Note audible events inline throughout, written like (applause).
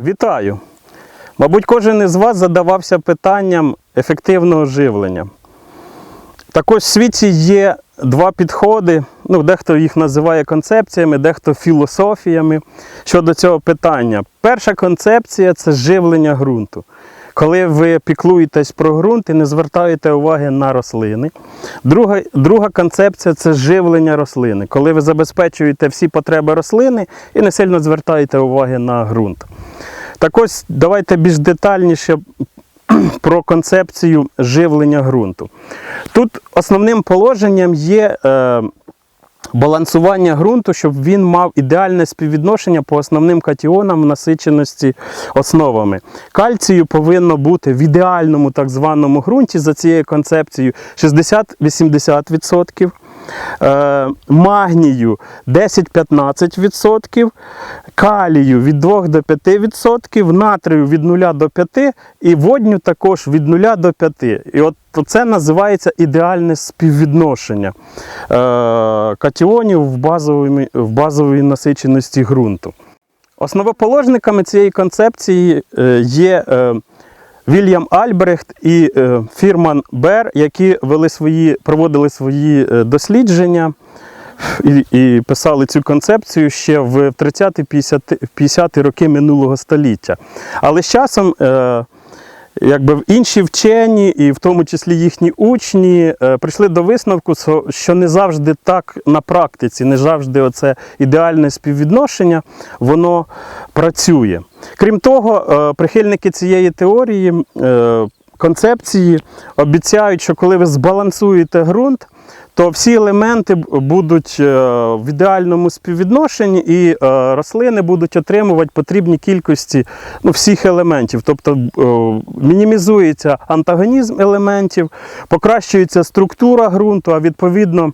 Вітаю! Мабуть, кожен із вас задавався питанням ефективного живлення. Також в світі є два підходи. Ну, дехто їх називає концепціями, дехто філософіями щодо цього питання. Перша концепція це живлення ґрунту. Коли ви піклуєтесь про ґрунт і не звертаєте уваги на рослини. Друга, друга концепція це живлення рослини, коли ви забезпечуєте всі потреби рослини і не сильно звертаєте уваги на ґрунт. Так ось давайте більш детальніше (clears throat) про концепцію живлення ґрунту. Тут основним положенням є е, балансування ґрунту, щоб він мав ідеальне співвідношення по основним катіонам насиченості основами. Кальцію повинно бути в ідеальному так званому ґрунті за цією концепцією 60-80%. Е, магнію 10-15%, калію від 2 до 5%, натрію від 0 до 5% і водню також від 0 до 5%. І от це називається ідеальне співвідношення е, катіонів в базовій, в базовій насиченості ґрунту. Основоположниками цієї концепції е, є Вільям Альбрехт і е, Фірман Бер, які вели свої, проводили свої е, дослідження і, і писали цю концепцію ще в 30-50 роки минулого століття. Але з часом е, якби інші вчені, і в тому числі їхні учні, е, прийшли до висновку, що не завжди так на практиці, не завжди оце ідеальне співвідношення, воно працює. Крім того, е, прихильники цієї теорії, е, концепції обіцяють, що коли ви збалансуєте ґрунт, то всі елементи будуть е, в ідеальному співвідношенні, і е, рослини будуть отримувати потрібні кількості ну, всіх елементів. Тобто е, мінімізується антагонізм елементів, покращується структура ґрунту, а відповідно.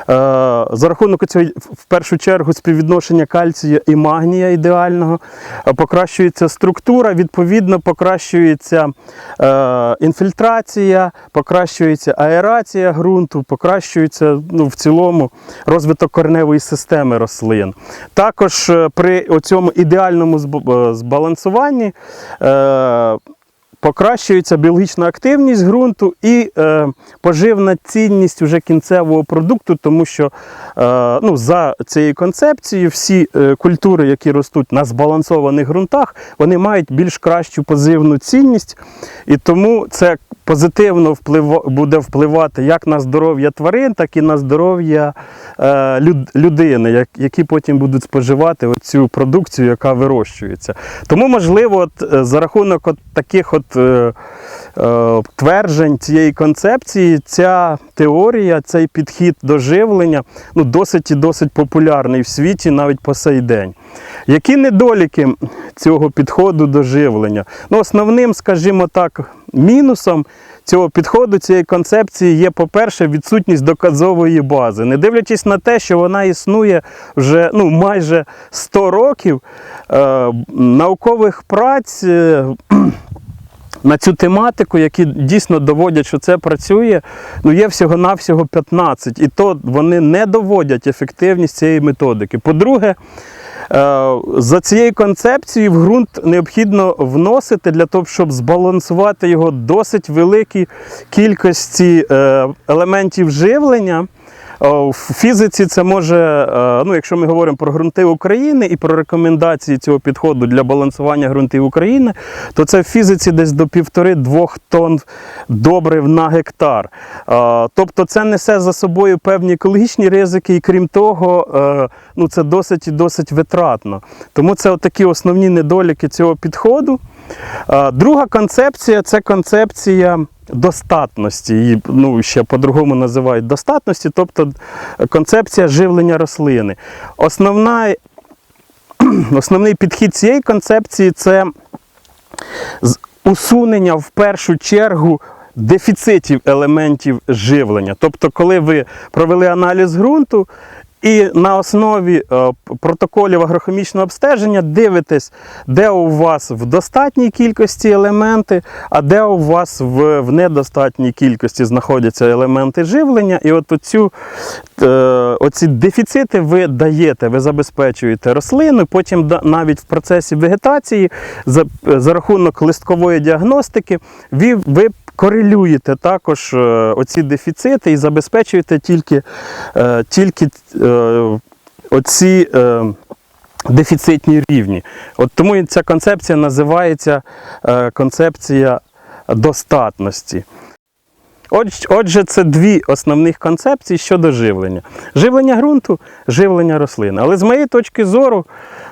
Е, За рахунок цього, в першу чергу, співвідношення кальцію і магнія ідеального, е, покращується структура, відповідно, покращується е, інфільтрація, покращується аерація ґрунту, покращується ну, в цілому розвиток кореневої системи рослин. Також при цьому ідеальному збалансуванні. Покращується біологічна активність ґрунту і е, поживна цінність уже кінцевого продукту, тому що е, ну, за цією концепцією всі е, культури, які ростуть на збалансованих ґрунтах, вони мають більш кращу позивну цінність, і тому це позитивно вплив, буде впливати як на здоров'я тварин, так і на здоров'я е, люд, людини, як, які потім будуть споживати цю продукцію, яка вирощується. Тому, можливо, от, е, за рахунок от таких от, е, тверджень цієї концепції, ця теорія, цей підхід до живлення ну, досить і досить популярний в світі навіть по сей день. Які недоліки цього підходу до живлення? Ну, основним, скажімо так, мінусом цього підходу, цієї концепції є, по-перше, відсутність доказової бази. Не дивлячись на те, що вона існує вже ну, майже 100 років, е, наукових праць. е, на цю тематику, які дійсно доводять, що це працює, ну є всього-навсього 15. І то вони не доводять ефективність цієї методики. По-друге, е, за цією концепцією в ґрунт необхідно вносити для того, щоб збалансувати його досить великій кількості е, елементів живлення. О, В фізиці це може, е, ну якщо ми говоримо про ґрунти України і про рекомендації цього підходу для балансування ґрунтів України, то це в фізиці десь до півтори-двох тонн добрив на гектар. Е, Тобто це несе за собою певні екологічні ризики, і крім того, е, ну це досить і досить витратно. Тому це такі основні недоліки цього підходу. Е, Друга концепція це концепція достатності. Її ну, ще по-другому називають достатності, тобто концепція живлення рослини. Основна, (clears throat) основний підхід цієї концепції це усунення в першу чергу. Дефіцитів елементів живлення. Тобто, коли ви провели аналіз ґрунту І на основі е, протоколів агрохімічного обстеження дивитесь, де у вас в достатній кількості елементи, а де у вас в, в недостатній кількості знаходяться елементи живлення. І от оцю, е, оці дефіцити ви даєте, ви забезпечуєте рослину. Потім навіть в процесі вегетації за, за рахунок листкової діагностики ви, ви корелюєте також е, оці дефіцити і забезпечуєте тільки, е, тільки е, оці. Дефіцитні рівні. От тому ця концепція називається концепція достатності. Отже, це дві основних концепції щодо живлення: живлення ґрунту, живлення рослин. Але з моєї точки зору,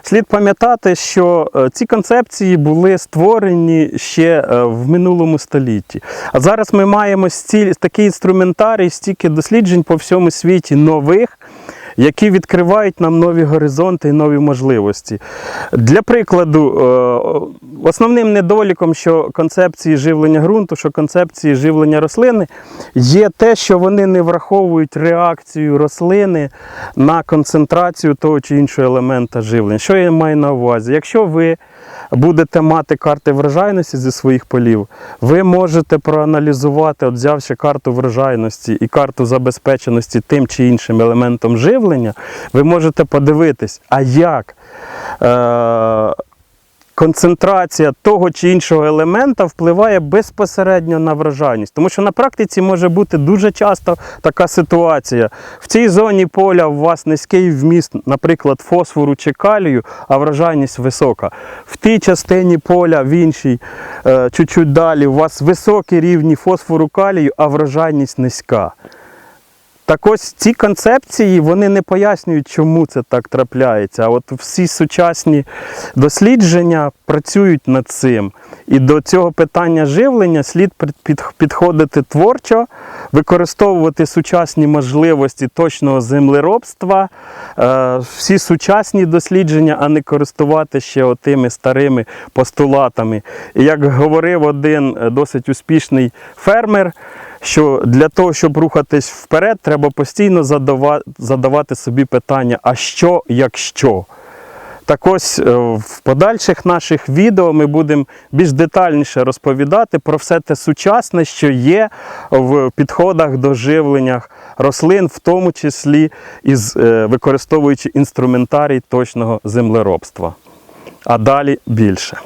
слід пам'ятати, що е, ці концепції були створені ще е, в минулому столітті. А зараз ми маємо стіль, такий інструментарій, стільки досліджень по всьому світі нових. Які відкривають нам нові горизонти і нові можливості. Для прикладу, е, основним недоліком, що концепції живлення ґрунту, що концепції живлення рослини, є те, що вони не враховують реакцію рослини на концентрацію того чи іншого елемента живлення. Що я маю на увазі? Якщо ви будете мати карти врожайності зі своїх полів, ви можете проаналізувати, от взявши карту врожайності і карту забезпеченості тим чи іншим елементом живлення, ви можете подивитись, а як е- концентрація того чи іншого елемента впливає безпосередньо на врожайність. Тому що на практиці може бути дуже часто така ситуація. В цій зоні поля у вас низький вміст, наприклад, фосфору чи калію, а врожайність висока. В тій частині поля, в іншій, е, чуть-чуть далі, у вас високі рівні фосфору калію, а врожайність низька. Так ось ці концепції вони не пояснюють, чому це так трапляється. А от всі сучасні дослідження працюють над цим. І до цього питання живлення слід під- під- підходити творчо, використовувати сучасні можливості точного землеробства, е, всі сучасні дослідження, а не користувати ще отими старими постулатами. І як говорив один е, досить успішний фермер, що для того, щоб рухатись вперед, треба постійно задавати собі питання, а що, якщо? Так ось е, в подальших наших відео ми будемо більш детальніше розповідати про все те сучасне, що є в підходах до живлення рослин, в тому числі із е, використовуючи інструментарій точного землеробства. А далі більше.